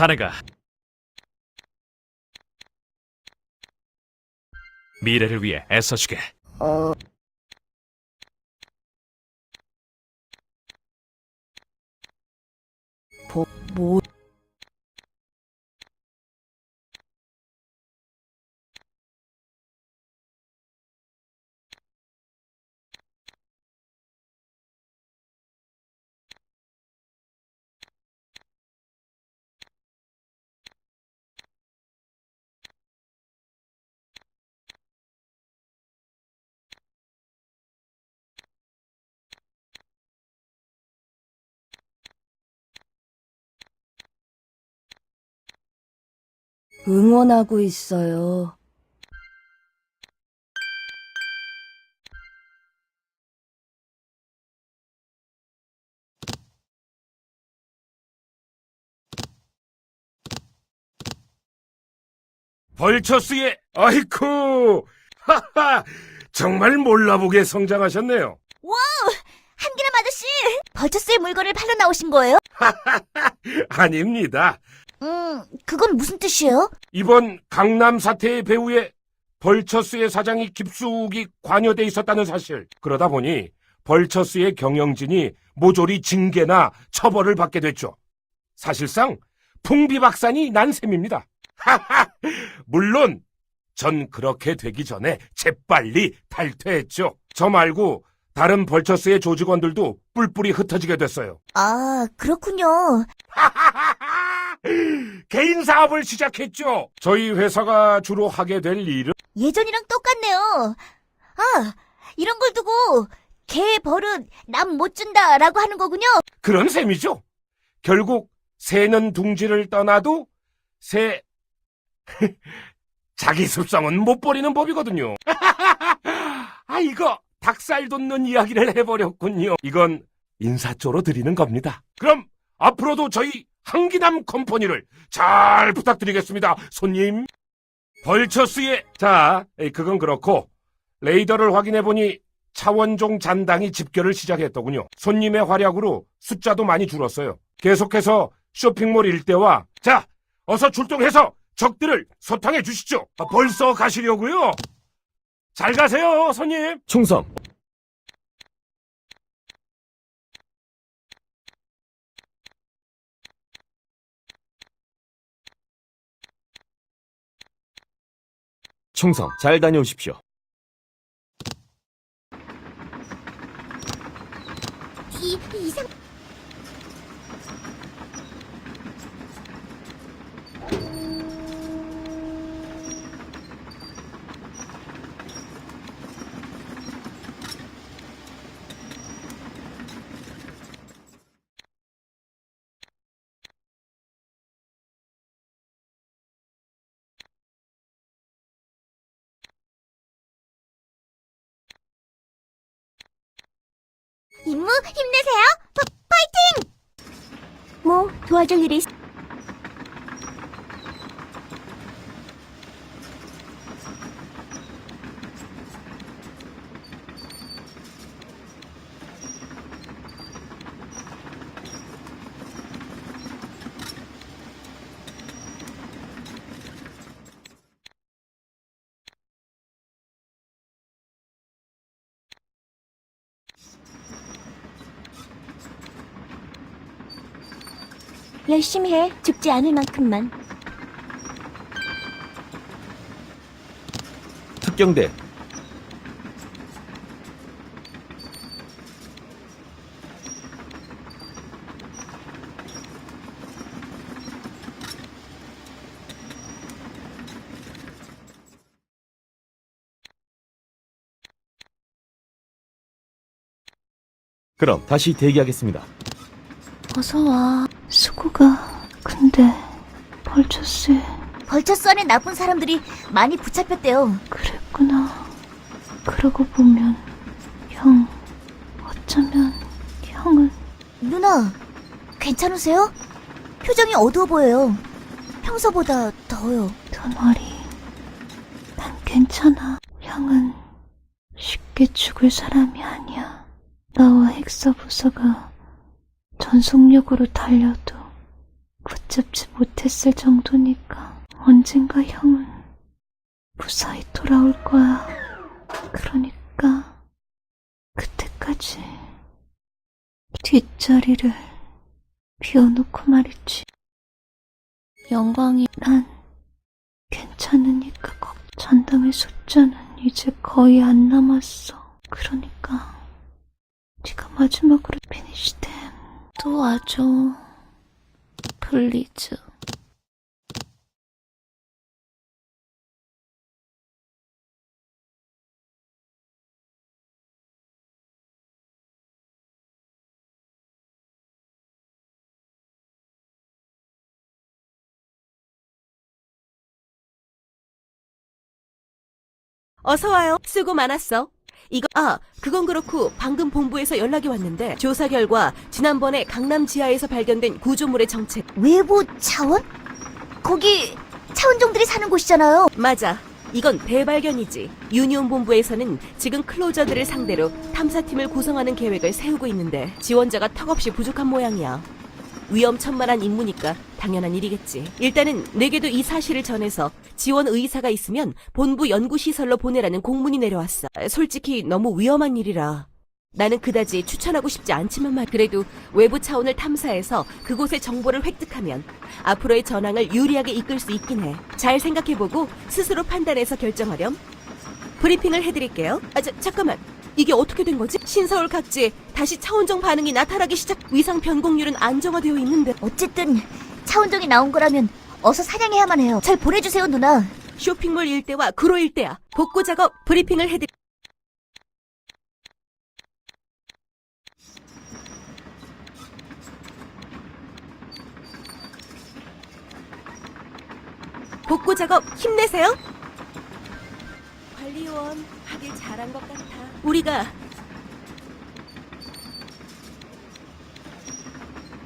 자네가 미래를 위해 애써주게. 어, 뭐, 뭐, 응원하고 있어요. 벌처스의 아이쿠 하하 정말 몰라보게 성장하셨네요. 한기남 아저씨! 벌처스의 물건을 팔러 나오신 거예요? 아닙니다. 음, 그건 무슨 뜻이에요? 이번 강남 사태의 배후에 벌처스의 사장이 깊숙이 관여돼 있었다는 사실. 그러다 보니 벌처스의 경영진이 모조리 징계나 처벌을 받게 됐죠. 사실상 풍비박산이 난 셈입니다. 물론 전 그렇게 되기 전에 재빨리 탈퇴했죠. 저 말고 다른 벌처스의 조직원들도 뿔뿔이 흩어지게 됐어요. 아, 그렇군요. 개인 사업을 시작했죠. 저희 회사가 주로 하게 될 일은 예전이랑 똑같네요. 아, 이런 걸 두고 개 버릇 남 못 준다라고 하는 거군요. 그런 셈이죠. 결국 새는 둥지를 떠나도 새 자기 습성은 못 버리는 법이거든요. 아 이거 닭살 돋는 이야기를 해버렸군요. 이건 인사조로 드리는 겁니다. 그럼 앞으로도 저희 한기남 컴퍼니를 잘 부탁드리겠습니다. 손님. 벌처스의 자, 그건 그렇고 레이더를 확인해 보니 차원종 잔당이 집결을 시작했더군요. 손님의 활약으로 숫자도 많이 줄었어요. 계속해서 쇼핑몰 일대와 자, 어서 출동해서 적들을 소탕해 주시죠. 아, 벌써 가시려고요? 잘 가세요, 손님. 충성. 충성. 잘 다녀오십시오. 이, 이상, 임무 힘내세요. 파, 파이팅! 뭐, 도와줄 일이 있... 열심히 해. 죽지 않을 만큼만. 특경대. 그럼 다시 대기하겠습니다. 어서 와. 수고가. 근데 벌초스 벌처스 안에 나쁜 사람들이 많이 붙잡혔대요. 그랬구나. 그러고 보면 형 어쩌면 형은 누나, 괜찮으세요? 표정이 어두워 보여요. 평소보다 더요. 덩어리. 난 괜찮아. 형은 쉽게 죽을 사람이 아니야. 나와 헥서 부서가 전속력으로 달려도 그 붙잡지 못했을 정도니까 언젠가 형은 무사히 돌아올 거야. 그러니까 그때까지 뒷자리를 비워놓고 말이지. 영광이 난 괜찮으니까 걱 전담의 숫자는 이제 거의 안 남았어. 그러니까 네가 마지막으로 피니시된 또 와줘. 플리즈. 어서 와요. 수고 많았어. 이거 아 그건 그렇고 방금 본부에서 연락이 왔는데 조사 결과 지난번에 강남 지하에서 발견된 구조물의 정체 외부 차원? 거기 차원종들이 사는 곳이잖아요. 맞아. 이건 대발견이지. 유니온 본부에서는 지금 클로저들을 상대로 탐사팀을 구성하는 계획을 세우고 있는데 지원자가 턱없이 부족한 모양이야. 위험천만한 임무니까 당연한 일이겠지. 일단은 내게도 이 사실을 전해서 지원 의사가 있으면 본부 연구시설로 보내라는 공문이 내려왔어. 아, 솔직히 너무 위험한 일이라. 나는 그다지 추천하고 싶지 않지만 말 그래도 외부 차원을 탐사해서 그곳의 정보를 획득하면 앞으로의 전황을 유리하게 이끌 수 있긴 해. 잘 생각해보고 스스로 판단해서 결정하렴. 브리핑을 해드릴게요. 아, 자, 잠깐만. 이게 어떻게 된 거지? 신서울 각지에 다시 차원정 반응이 나타나기 시작. 위상 변곡률은 안정화되어 있는데 어쨌든 차원종이 나온 거라면 어서 사냥해야만 해요. 잘 보내주세요, 누나. 쇼핑몰 일대와 구로 일대야. 복구 작업 브리핑을 해드릴. 복구 작업 힘내세요. 관리원 하길 잘한 것 같아. 우리가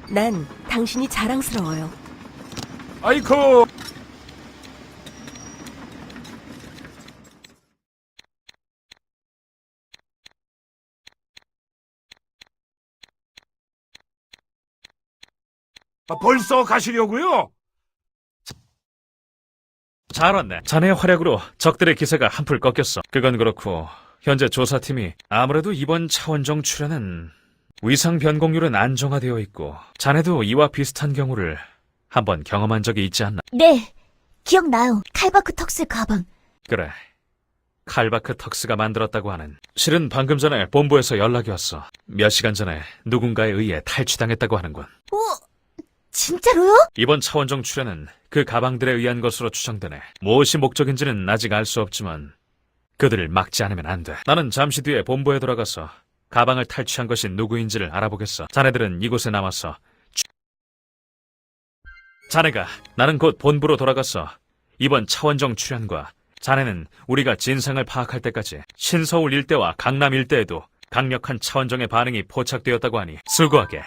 난 당신이 자랑스러워요. 아이코. 아, 벌써 가시려고요? 잘 왔네. 자네의 활약으로 적들의 기세가 한풀 꺾였어. 그건 그렇고 현재 조사팀이 아무래도 이번 차원정 출현은 위상 변곡률은 안정화되어 있고 자네도 이와 비슷한 경우를 한번 경험한 적이 있지 않나? 네, 기억나요. 칼바크 턱스 가방. 그래. 칼바크 턱스가 만들었다고 하는. 실은 방금 전에 본부에서 연락이 왔어. 몇 시간 전에 누군가에 의해 탈취당했다고 하는군. 오, 진짜로요? 이번 차원정 출현은 그 가방들에 의한 것으로 추정되네. 무엇이 목적인지는 아직 알 수 없지만 그들을 막지 않으면 안 돼. 나는 잠시 뒤에 본부에 돌아가서 가방을 탈취한 것이 누구인지를 알아보겠어. 자네들은 이곳에 남아서 추- 자네가 나는 곧 본부로 돌아가서 이번 차원정 출현과 자네는 우리가 진상을 파악할 때까지 신서울 일대와 강남 일대에도 강력한 차원정의 반응이 포착되었다고 하니 수고하게.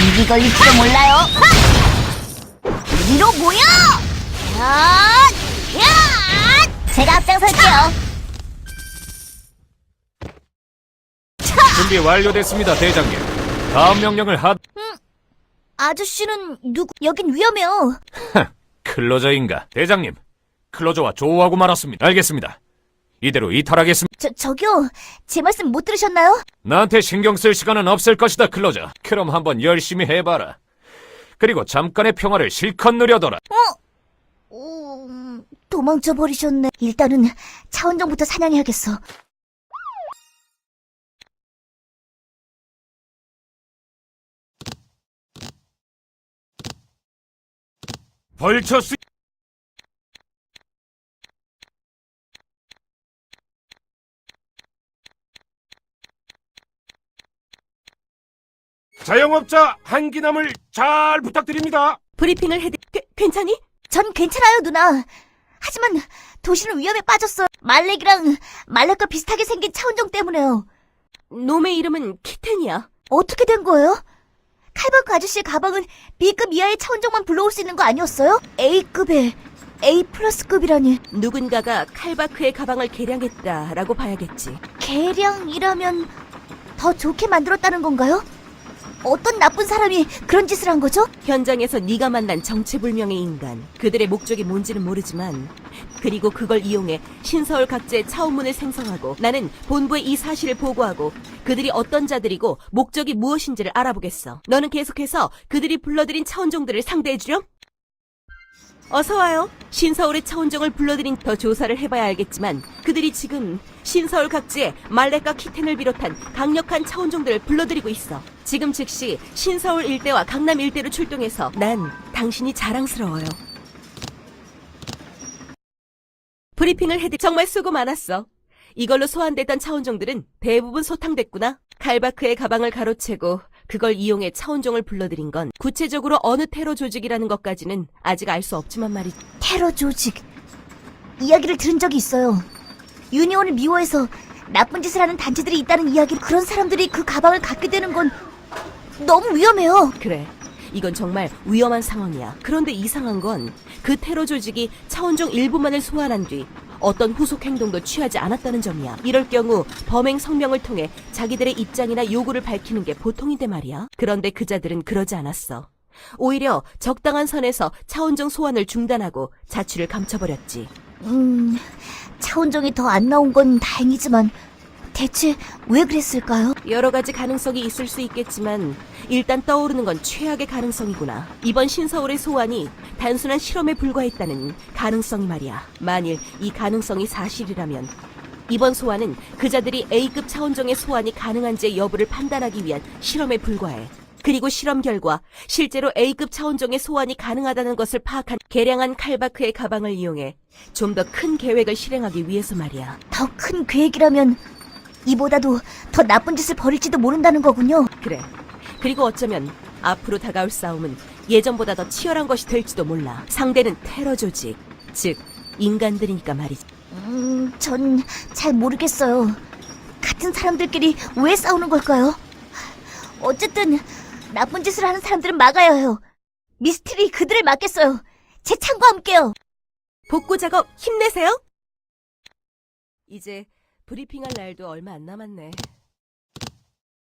감기 걸릴지도 몰라요. 위로 모여! 야! 야! 제가 앞장설게요. 준비 완료됐습니다, 대장님. 다음 명령을 하... 아저씨는 누구? 여긴 위험해요. 클로저인가? 대장님, 클로저와 조우하고 말았습니다. 알겠습니다. 이대로 이탈하겠습니다. 저, 저기요. 제 말씀 못 들으셨나요? 나한테 신경 쓸 시간은 없을 것이다, 클로저. 그럼 한번 열심히 해봐라. 그리고 잠깐의 평화를 실컷 누려둬라. 오, 음, 도망쳐 버리셨네. 일단은 차원정부터 사냥해야겠어. 벌처 수... 자영업자 한기남을 잘 부탁드립니다. 브리핑을 해드. 괜- 괜찮니? 전 괜찮아요, 누나. 하지만 도시는 위험에 빠졌어요. 말렉이랑 말렉과 비슷하게 생긴 차원정 때문에요. 놈의 이름은 키텐이야. 어떻게 된 거예요? 칼바크 아저씨의 가방은 B급 이하의 차원정만 불러올 수 있는 거 아니었어요? A급에 A 플러스급이라니. 누군가가 칼바크의 가방을 개량했다라고 봐야겠지. 개량이라면 더 좋게 만들었다는 건가요? 어떤 나쁜 사람이 그런 짓을 한 거죠? 현장에서 네가 만난 정체불명의 인간. 그들의 목적이 뭔지는 모르지만 그리고 그걸 이용해 신서울 각지의 차원문을 생성하고 나는 본부에 이 사실을 보고하고 그들이 어떤 자들이고 목적이 무엇인지를 알아보겠어. 너는 계속해서 그들이 불러들인 차원종들을 상대해 주렴? 어서 와요. 신서울의 차원종을 불러들인 더 조사를 해봐야 알겠지만 그들이 지금 신서울 각지에 말레카 키텐을 비롯한 강력한 차원종들을 불러들이고 있어. 지금 즉시 신서울 일대와 강남 일대로 출동해서 난 당신이 자랑스러워요. 브리핑을 해드 정말 수고 많았어. 이걸로 소환됐던 차원종들은 대부분 소탕됐구나. 칼바크의 가방을 가로채고 그걸 이용해 차원종을 불러들인 건 구체적으로 어느 테러 조직이라는 것까지는 아직 알 수 없지만 말이지. 테러 조직. 이야기를 들은 적이 있어요. 유니온을 미워해서 나쁜 짓을 하는 단체들이 있다는 이야기. 그런 사람들이 그 가방을 갖게 되는 건 너무 위험해요. 그래. 이건 정말 위험한 상황이야. 그런데 이상한 건 그 테러 조직이 차원종 일부만을 소환한 뒤 어떤 후속 행동도 취하지 않았다는 점이야. 이럴 경우 범행 성명을 통해 자기들의 입장이나 요구를 밝히는 게 보통인데 말이야. 그런데 그자들은 그러지 않았어. 오히려 적당한 선에서 차원종 소환을 중단하고 자취를 감춰버렸지. 음, 차원종이 더 안 나온 건 다행이지만 대체 왜 그랬을까요? 여러 가지 가능성이 있을 수 있겠지만 일단 떠오르는 건 최악의 가능성이구나. 이번 신서울의 소환이 단순한 실험에 불과했다는 가능성이 말이야. 만일 이 가능성이 사실이라면 이번 소환은 그자들이 A급 차원종의 소환이 가능한지의 여부를 판단하기 위한 실험에 불과해. 그리고 실험 결과 실제로 A급 차원종의 소환이 가능하다는 것을 파악한 개량한 칼바크의 가방을 이용해 좀 더 큰 계획을 실행하기 위해서 말이야. 더 큰 계획이라면 이보다도 더 나쁜 짓을 벌일지도 모른다는 거군요. 그래. 그리고 어쩌면 앞으로 다가올 싸움은 예전보다 더 치열한 것이 될지도 몰라. 상대는 테러 조직, 즉 인간들이니까 말이지. 음, 전 잘 모르겠어요. 같은 사람들끼리 왜 싸우는 걸까요? 어쨌든 나쁜 짓을 하는 사람들은 막아야 해요. 미스트리 그들을 막겠어요. 제 창과 함께요. 복구 작업 힘내세요. 이제 브리핑할 날도 얼마 안 남았네.